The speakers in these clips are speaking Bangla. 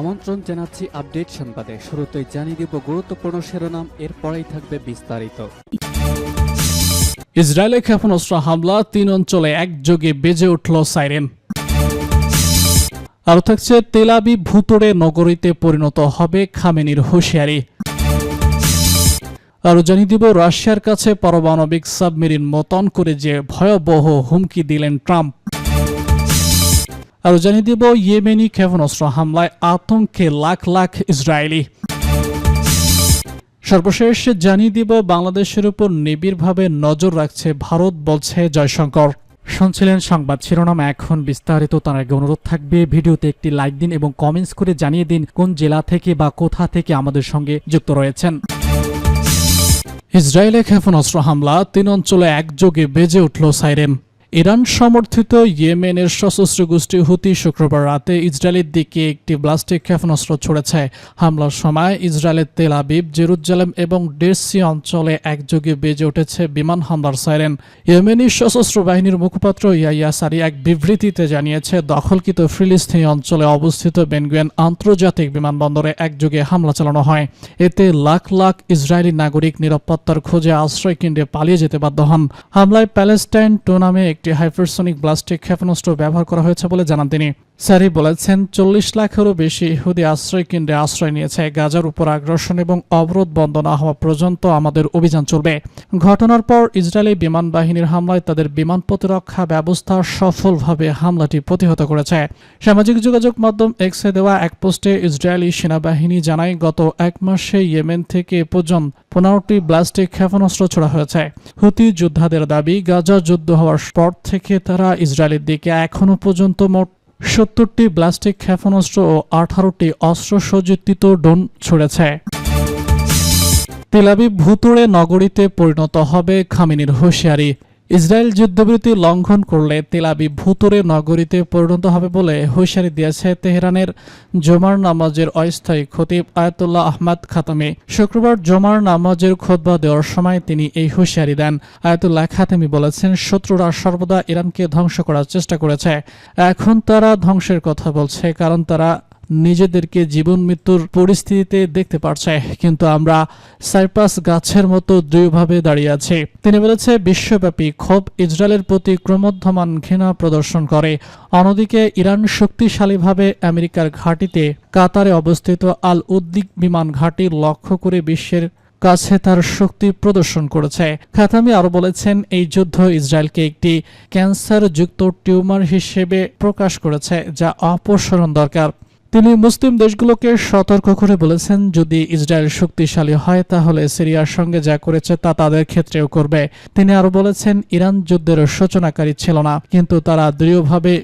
আমন্ত্রণ জানাচ্ছি আপডেট সংবাদে। শুরুতেই জানিয়ে দিব গুরুত্বপূর্ণ শিরোনাম, এরপরেই থাকবে বিস্তারিত। ইসরায়েলে ক্ষেপণাস্ত্র হামলা, তিন অঞ্চলে একযোগে বেজে উঠল সাইরেন। আরও থাকছে তেলাবি ভুতুড়ে নগরীতে পরিণত হবে খামেনির হুঁশিয়ারি। আরও জানিয়ে দিব, রাশিয়ার কাছে পারমাণবিক সাবমেরিন মতন করে যে ভয়াবহ হুমকি দিলেন ট্রাম্প। আরও জানিয়ে দিব ইয়েমেনি ক্ষেপণাস্ত্র হামলায় আতঙ্কে লাখ লাখ ইসরায়েলি সর্বশেষ জানিয়ে দিব, বাংলাদেশের উপর নিবিড়ভাবে নজর রাখছে ভারত, বলছে জয়শঙ্কর। শুনছিলেন সংবাদ শিরোনাম, এখন বিস্তারিত, তার আগে অনুরোধ থাকবে, ভিডিওতে একটি লাইক দিন এবং কমেন্টস করে জানিয়ে দিন কোন জেলা থেকে বা কোথা থেকে আমাদের সঙ্গে যুক্ত রয়েছেন। ইসরায়েলে ক্ষেপণাস্ত্র হামলা, তিন অঞ্চলে একযোগে বেজে উঠল সাইরেন। ইরান সমর্থিত ইয়েমেনের সশস্ত্র গোষ্ঠী হুতি শুক্রবার রাতে ইসরায়েলের দিকে একটি ব্লাস্টিক ক্ষেপণাস্ত্র ছড়েছে। হামলার সময় ইসরায়েলের তেল আবিব, জেরুজালেম এবং ডেসি অঞ্চলে একযোগে বেজে উঠেছে বিমান হামলার সাইরেন। ইয়েমেনি সশস্ত্র বাহিনীর মুখপাত্র ইয়াইয়া সারি এক বিবৃতিতে জানিয়েছে, দখলকৃত ফিলিস্তিনি অঞ্চলে অবস্থিত বেনগুয়েন আন্তর্জাতিক বিমানবন্দরে একযোগে হামলা চালানো হয়। এতে লাখ লাখ ইসরায়েলি নাগরিক নিরাপত্তার খোঁজে আশ্রয় কেন্দ্রে পালিয়ে যেতে বাধ্য হন। হামলায় প্যালেস্টাইন টো নামে একটি হাইপারসনিক ব্লাস্টিক ক্ষেপণাস্ত্র ব্যবহার করা হয়েছে বলে জানান তিনি। স্যারি বলেছেন, চল্লিশ লাখেরও বেশি ইহুদি আশ্রয় কেন্দ্রে আশ্রয় নিয়েছে গাজার উপর আগ্রাসন এবং অবরোধ বন্ধ না হওয়া পর্যন্ত আমাদের অভিযান চলবে। ঘটনার পর ইসরায়েলি বিমান বাহিনীর হামলায় তাদের বিমান প্রতিরক্ষা ব্যবস্থা সফলভাবে হামলাটি প্রতিহত করেছে। সামাজিক যোগাযোগ মাধ্যম এক্সে দেওয়া এক পোস্টে ইসরায়েলি সেনাবাহিনী জানায়, গত এক মাসে ইয়েমেন থেকে পর্যন্ত পনেরোটি ব্লাস্টিক ক্ষেপণাস্ত্র ছোড়া হয়েছে। হুতি যোদ্ধাদের দাবি, গাজা যুদ্ধ হওয়ার পর থেকে তারা ইসরায়েলের দিকে এখনও পর্যন্ত মোট সত্তরটি ব্লাস্টিক ক্ষেপণাস্ত্র ও আঠারোটি অস্ত্রসজ্জিত ড্রোন ছুড়েছে। তেলাবি ভুতুড়ে নগরীতে পরিণত হবে খামিনির হুঁশিয়ারি। ইসরায়েল যুদ্ধবিরতি লঙ্ঘন করলে তেলাবি ভুতুরে নগরীতে পরিণত হবে বলে হুঁশিয়ারি দিয়েছে তেহরানের জমার নামাজের অস্থায়ী খতিব আয়াতুল্লাহ আহমদ খাতামি। শুক্রবার জমার নামাজের খোদবা দেওয়ার সময় তিনি এই হুঁশিয়ারি দেন। আয়াতুল্লাহ খাতামি বলেছেন, শত্রুরা সর্বদা ইরানকে ধ্বংস করার চেষ্টা করেছে। এখন তারা ধ্বংসের কথা বলছে, কারণ তারা নিজেদেরকে জীবন মৃত্যুর পরিস্থিতিতে দেখতে পারছে, কিন্তু আমরা সাইপ্রাস গাছের মতো দৃঢ়ভাবে দাঁড়িয়ে আছি। তিনি বলেছে, বিশ্বব্যাপী ক্ষোভ ইসরায়েলের প্রতি ক্রমোদ্ধমান ঘৃণা প্রদর্শন করে। অন্যদিকে, ইরান শক্তিশালীভাবে আমেরিকার ঘাঁটিতে কাতারে অবস্থিত আল উদ্দিক বিমান ঘাঁটি লক্ষ্য করে বিশ্বের কাছে তার শক্তি প্রদর্শন করেছে। খাতামি আরও বলেছেন, এই যুদ্ধ ইসরায়েলকে একটি ক্যান্সার যুক্ত টিউমার হিসেবে প্রকাশ করেছে, যা অপসারণ দরকার। তিনি মুসলিম দেশগুলোকে সতর্ক করে বলেছেন, যদি ইসরায়েল শক্তিশালী হয়, তাহলে সিরিয়ার সঙ্গে যা করেছে তা তাদের ক্ষেত্রেও করবে। তিনি আরও বলেছেন, ইরান যুদ্ধের সূচনাকারী ছিল না, কিন্তু তারা দৃঢ়ভাবে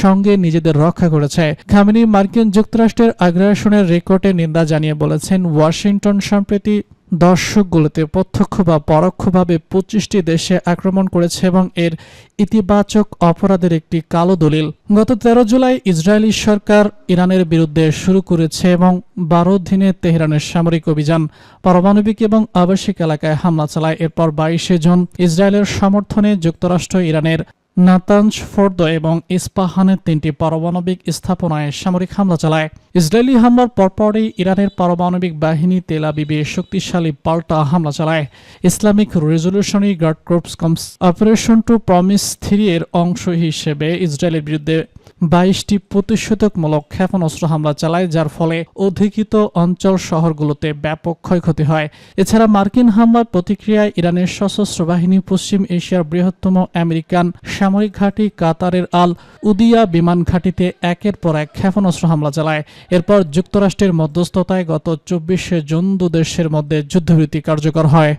সঙ্গে নিজেদের রক্ষা করেছে। খামিনি মার্কিন যুক্তরাষ্ট্রের আগ্রাসনের রেকর্ডে নিন্দা জানিয়ে বলেছেন, ওয়াশিংটন সম্প্রতি দর্শকগুলোতে প্রত্যক্ষ বা পরোক্ষভাবে পঁচিশটি দেশে আক্রমণ করেছে এবং এর ইতিবাচক অপরাধের একটি কালো দলিল। গত তেরো জুলাই ইসরায়েলি সরকার ইরানের বিরুদ্ধে শুরু করেছে এবং বারো দিনে তেহরানের সামরিক অভিযান, পারমাণবিক এবং আবাসিক এলাকায় হামলা চালায়। এরপর বাইশে জুন ইসরায়েলের সমর্থনে যুক্তরাষ্ট্র ইরানের নাতাঞ্জ, ফোর্দ এবং ইস্পাহানের তিনটি পারমাণবিক স্থাপনায় সামরিক হামলা চালায়। ইসরায়েলি হামলার পরপরই ইরানের পারমাণবিক বাহিনী তেলাবিবে শক্তিশালী পাল্টা হামলা চালায়। ইসলামিক রেজলিউশনারি গার্ড ক্রপস কমস অপারেশন টু প্রমিস থ্রি এর অংশ হিসেবে ইসরায়েলের বিরুদ্ধে বাইশটি প্রতিষেধকমূলক ক্ষেপণাস্ত্র হামলা চালায়, যার ফলে অধিকৃত অঞ্চল শহরগুলোতে ব্যাপক ক্ষয়ক্ষতি হয়। এছাড়া মার্কিন হামলার প্রতিক্রিয়ায় ইরানের সশস্ত্র বাহিনী পশ্চিম এশিয়ার বৃহত্তম আমেরিকান সামরিক ঘাঁটি কাতারের আল উদিয়া বিমান ঘাঁটিতে একের পর এক ক্ষেপণাস্ত্র হামলা চালায়। এরপর যুক্তরাষ্ট্রের মধ্যস্থতায় গত চব্বিশে জুন দেশের মধ্যে যুদ্ধবিরতি কার্যকর হয়।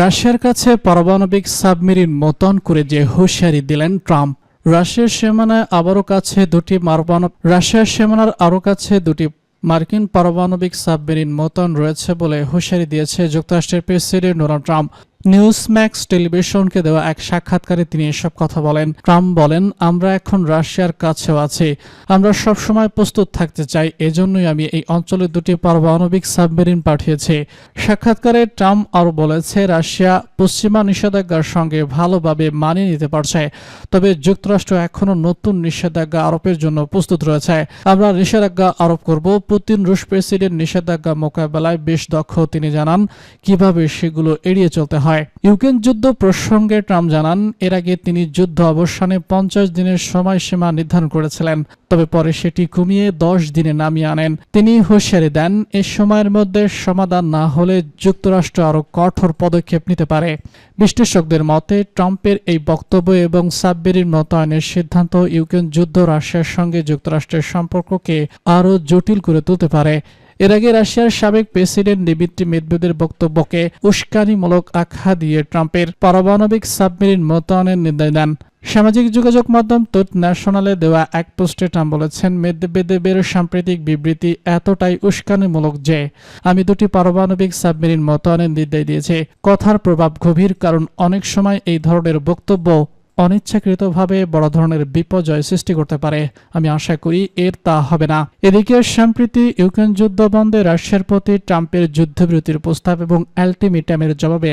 রাশিয়ার কাছে পারমাণবিক সাবমেরিন মোতন করে যে হুঁশিয়ারি দিলেন ট্রাম্প রাশিয়ার সীমানায় আবারও কাছে দুটি মারবানব রাশিয়ার সীমানার আরও কাছে দুটি মার্কিন পারমাণবিক সাবমেরিন মোতায়েন রয়েছে বলে হুঁশিয়ারি দিয়েছে যুক্তরাষ্ট্রের president Donald Trump. Newsmax টেলিভিশনকে দেওয়া এক সাক্ষাৎকারে তিনি এসব কথা বলেন। ট্রাম্প বলেন, আমরা এখন রাশিয়ার কাছেও আছি। আমরা সবসময় প্রস্তুত থাকতে চাই। এজন্যই আমি এই অঞ্চলে দুটি পারমাণবিক সাবমেরিন পাঠিয়েছি। সাক্ষাৎকারে ট্রাম্প আরও বলেছে, রাশিয়া পশ্চিমা নিষেধাজ্ঞার সঙ্গে ভালোভাবে মানিয়ে নিতে পারছে। তবে যুক্তরাষ্ট্র এখনও নতুন নিষেধাজ্ঞা আরোপের জন্য প্রস্তুত রয়েছে। আমরা নিষেধাজ্ঞা আরোপ করব। পুতিন রুশ প্রেসিডেন্ট নিষেধাজ্ঞা মোকাবেলায় বেশ দক্ষ তিনি জানান। কীভাবে সেগুলো এড়িয়ে চলতে হয়? ইউক্রেন যুদ্ধ প্রসঙ্গে ট্রাম্প জানান, এর আগে তিনি যুদ্ধ অবসানে পঞ্চাশ দিনের সময়সীমা নির্ধারণ করেছিলেন, তবে পরে সেটি কমিয়ে দশ দিনে নামিয়ে আনেন। তিনি হুঁশিয়ারি দেন, এ সময়ের মধ্যে সমাধান না হলে যুক্তরাষ্ট্র আরও কঠোর পদক্ষেপ নিতে পারে। বিশ্লেষকদের মতে, ট্রাম্পের এই বক্তব্য এবং সাবমেরিন মোতায়েনের সিদ্ধান্ত ইউক্রেন যুদ্ধ রাশিয়ার সঙ্গে যুক্তরাষ্ট্রের সম্পর্ককে আরও জটিল করে তুলতে পারে। এর আগে রাশিয়ার সাবেক প্রেসিডেন্ট দিমিত্রি মেদভেদের বক্তব্যকে উস্কানিমূলক আখ্যা দিয়ে ট্রাম্পের পারমাণবিক সাবমেরিন মোতায়েনের নির্দেশ দেন। সামাজিক যোগাযোগ মাধ্যম তোট ন্যাশনালে দেওয়া এক পোস্টে ট্রাম্প বলেছেন, মেদভেদেবের সাম্প্রতিক বিবৃতি এতটাই উস্কানিমূলক যে আমি দুটি পারমাণবিক সাবমেরিন মোতায়েনের নির্দেশ দিয়েছি। কথার প্রভাব গভীর কারণ অনেক সময় এই ধরনের বক্তব্য অনিচ্ছাকৃতভাবে বড় ধরনের বিপর্যয় সৃষ্টি করতে পারে। আমি আশা করি এর তা হবে না। এদিকে সম্প্রতি ইউক্রেন যুদ্ধ বন্ধে রাশিয়ার প্রতি ট্রাম্পের যুদ্ধবিরতির প্রস্তাব এবং আলটিমেটামের জবাবে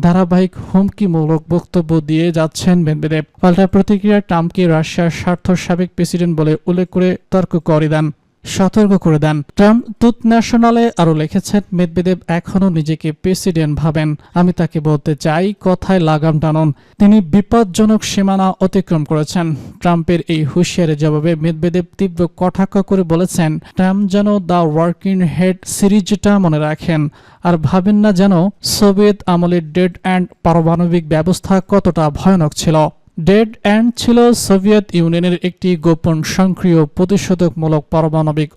ধারাবাহিক হুমকিমূলক বক্তব্য দিয়ে যাচ্ছেন মেদভেদেব পাল্টা প্রতিক্রিয়া ট্রাম্পকে রাশিয়ার স্বার্থ সাবেক প্রেসিডেন্ট বলে উল্লেখ করে তর্ক করে দেন সতর্ক করে দেন। ট্রাম্প তুত ন্যাশনালে আরও লিখেছেন, মেদবেদেব এখনও নিজেকে প্রেসিডেন্ট ভাবেন। আমি তাকে বলতে চাই, কথায় লাগাম টানুন। তিনি বিপজ্জনক সীমানা অতিক্রম করেছেন। ট্রাম্পের এই হুঁশিয়ারের জবাবে মেদবেদেব তীব্র কটাক্ষ করে বলেছেন, ট্রাম্প যেন দ্য ওয়ার্কিং হেড সিরিজটা মনে রাখেন। আর ভাবেন না যেন সোভিয়েত আমলের ডেড অ্যান্ড পারমাণবিক ব্যবস্থা কতটা ভয়ানক ছিল। ডেড অ্যান্ড ছিল সোভিয়েত ইউনিয়নের একটি গোপন সক্রিয় প্রতিষেধকমূলক পারমাণবিক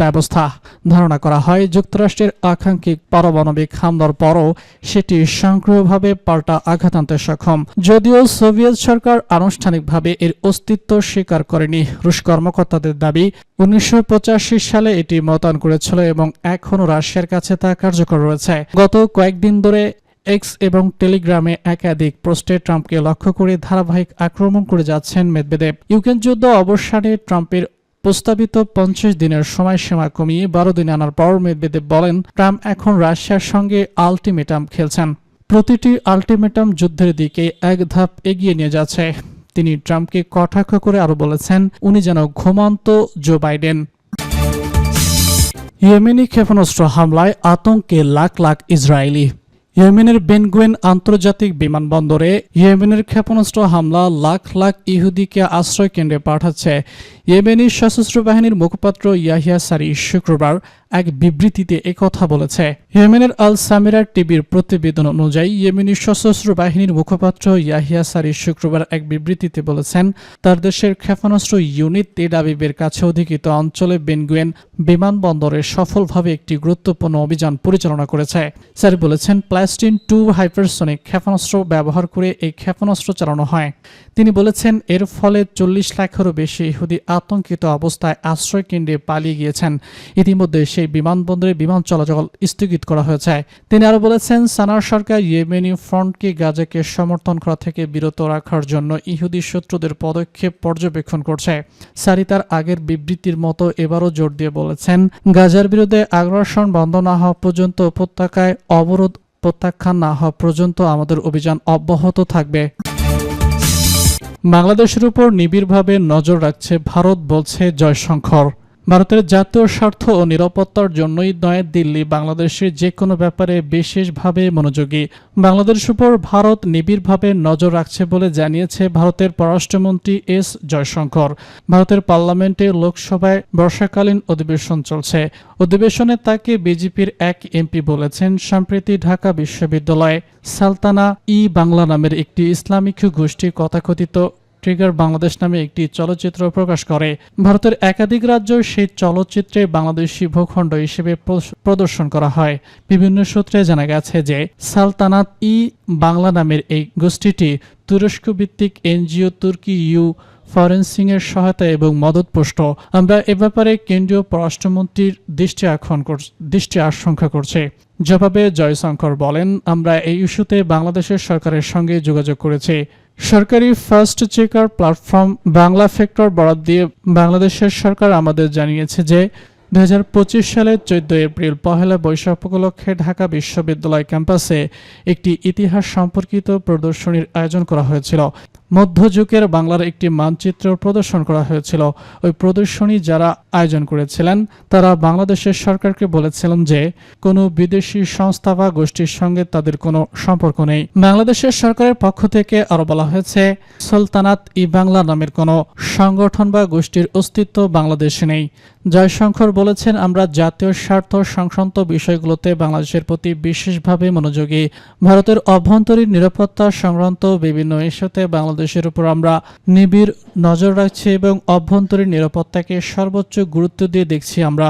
ব্যবস্থা। ধারণা করা হয়, যুক্তরাষ্ট্রের আকাঙ্ক্ষিক পারমাণবিক হামলার পরও সেটি সক্রিয়ভাবে পাল্টা আঘাত আনতে সক্ষম। যদিও সোভিয়েত সরকার আনুষ্ঠানিকভাবে এর অস্তিত্ব স্বীকার করেনি। রুশ কর্মকর্তাদের দাবি, উনিশশো পঁচাশি সালে এটি মোতায়েন করেছিল এবং এখনও রাশিয়ার কাছে তা কার্যকর রয়েছে। গত কয়েকদিন ধরে এক্স এবং টেলিগ্রামে একাধিক পোস্টে ট্রাম্পকে লক্ষ্য করে ধারাবাহিক আক্রমণ করে যাচ্ছেন মেদবেদেব। ইউক্রেন যুদ্ধ অবসানে ট্রাম্পের প্রস্তাবিত পঞ্চাশ দিনের সময়সীমা কমিয়ে বারো দিন আনার পর মেদবেদেব বলেন, ট্রাম্প এখন রাশিয়ার সঙ্গে আলটিমেটাম খেলছেন। প্রতিটি আলটিমেটাম যুদ্ধের দিকে এক ধাপ এগিয়ে নিয়ে যাচ্ছে। তিনি ট্রাম্পকে কটাক্ষ করে আরও বলেছেন, উনি যেন ঘুমান্ত জো বাইডেন। ইয়েমেনি ক্ষেপণাস্ত্র হামলায় আতঙ্কে লাখ লাখ ইসরায়েলি। ইয়েমেনের বেনগুয়েন আন্তর্জাতিক বিমানবন্দরে ইয়েমেনের ক্ষেপণাস্ত্র হামলা লাখ লাখ ইহুদিকে আশ্রয় কেন্দ্রে পাঠাচ্ছে। ইয়েমেনি সশস্ত্র বাহিনীর মুখপাত্র ইয়াহিয়া সারি শুক্রবার এক বিবৃতিতে একথা বলেছে। ইয়েমেনের আল সামিরার টিভির প্রতিবেদন অনুযায়ী ইয়েমেনি সশস্ত্র বাহিনীর মুখপাত্র ইয়াহিয়া সারি শুক্রবার এক বিবৃতিতে বলেছেন, তার দেশের ক্ষেপণাস্ত্র ইউনিট তেল আবিবের কাছে অধিকৃত অঞ্চলে বেনগুয়েন বিমানবন্দরে সফলভাবে একটি গুরুত্বপূর্ণ অভিযান পরিচালনা করেছে। স্যার বলেছেন, প্লাস্টিন টু হাইপারসনিক ক্ষেপণাস্ত্র ব্যবহার করে এই ক্ষেপণাস্ত্র চালানো হয়। তিনি বলেছেন, এর ফলে চল্লিশ লাখেরও বেশি ইহুদি আতঙ্কিত অবস্থায় আশ্রয় কেন্দ্রে পালিয়ে গিয়েছেন। ইতিমধ্যে সেই বিমানবন্দরে বিমান চলাচল স্থগিত করা হয়েছে। তিনি আরও বলেছেন, সানার সরকার ইয়েমেনি ফ্রন্টকে গাজাকে সমর্থন করা থেকে বিরত রাখার জন্য ইহুদি শত্রুদের পদক্ষেপ পর্যবেক্ষণ করছে। সারি তার আগের বিবৃতির মতো এবারও জোর দিয়ে বলেছেন, গাজার বিরুদ্ধে আগ্রাসন বন্ধ না হওয়া পর্যন্ত উপত্যকায় অবরোধ প্রত্যাখ্যান না হওয়া পর্যন্ত আমাদের অভিযান অব্যাহত থাকবে। বাংলাদেশের উপর নিবিড়ভাবে নজর রাখছে ভারত বলছে জয়শঙ্কর। ভারতের জাতীয় স্বার্থ ও নিরাপত্তার জন্যই নয়, দিল্লি বাংলাদেশের যে কোনো ব্যাপারে বিশেষভাবে মনোযোগী। বাংলাদেশ উপর ভারত নিবিড়ভাবে নজর রাখছে বলে জানিয়েছে ভারতের পররাষ্ট্রমন্ত্রী এস জয়শঙ্কর। ভারতের পার্লামেন্টে লোকসভায় বর্ষাকালীন অধিবেশন চলছে। অধিবেশনে তাকে বিজেপির এক এমপি বলেছেন, সম্প্রতি ঢাকা বিশ্ববিদ্যালয়ে সালতানা ই বাংলা নামের একটি ইসলামিক গোষ্ঠী কথাকথিত ট্রিগার বাংলাদেশ নামে একটি চলচ্চিত্র প্রকাশ করে। ভারতের একাধিক রাজ্য সেই চলচ্চিত্রে বাংলাদেশি ভূখণ্ড হিসেবে প্রদর্শন করা হয়। বিভিন্ন সূত্রে জানা গেছে যে, সালতানাত ই বাংলা নামের এই গোষ্ঠীটি তুরস্ক ভিত্তিক এনজিও তুর্কি ইউ ফরেন্সিং এর সহায়তা এবং মদতপুষ্ট আমরা এ ব্যাপারে কেন্দ্রীয় পররাষ্ট্রমন্ত্রীর দৃষ্টি আকর্ষণ দৃষ্টি আশঙ্কা করছে। জবাবে জয়শঙ্কর বলেন, আমরা এই ইস্যুতে বাংলাদেশের সরকারের সঙ্গে যোগাযোগ করেছি। সরকারি first checker platform Bangla factor বরাদ দিয়ে বাংলাদেশের সরকার আমাদের জানিয়েছে যে দু হাজার পঁচিশ সালের চোদ্দ এপ্রিল পহেলা বৈশাখ উপলক্ষে ঢাকা বিশ্ববিদ্যালয় ক্যাম্পাসে একটি ইতিহাস সম্পর্কিত প্রদর্শনীর আয়োজন করা হয়েছিল। মধ্যযুগের বাংলার একটি মানচিত্র প্রদর্শন করা হয়েছিল। ওই প্রদর্শনী যারা আয়োজন করেছিলেন, তারা বাংলাদেশের সরকারকে বলেছিলেন যে, কোনো বিদেশি সংস্থা বা গোষ্ঠীর সঙ্গে তাদের কোনো সম্পর্ক নেই। বাংলাদেশের সরকারের পক্ষ থেকে আরও বলা হয়েছে, সুলতানাত ই বাংলা নামের কোনো সংগঠন বা গোষ্ঠীর অস্তিত্ব বাংলাদেশে নেই। জয়শঙ্কর বলেছেন, আমরা জাতীয় স্বার্থ সংক্রান্ত বিষয়গুলোতে বাংলাদেশের প্রতি বিশেষভাবে মনোযোগী। ভারতের অভ্যন্তরীণ নিরাপত্তা সংক্রান্ত বিভিন্ন ইস্যুতে বাংলাদেশের উপর আমরা নিবিড় নজর রাখছি এবং অভ্যন্তরীণ নিরাপত্তাকে সর্বোচ্চ গুরুত্ব দিয়ে দেখছি আমরা।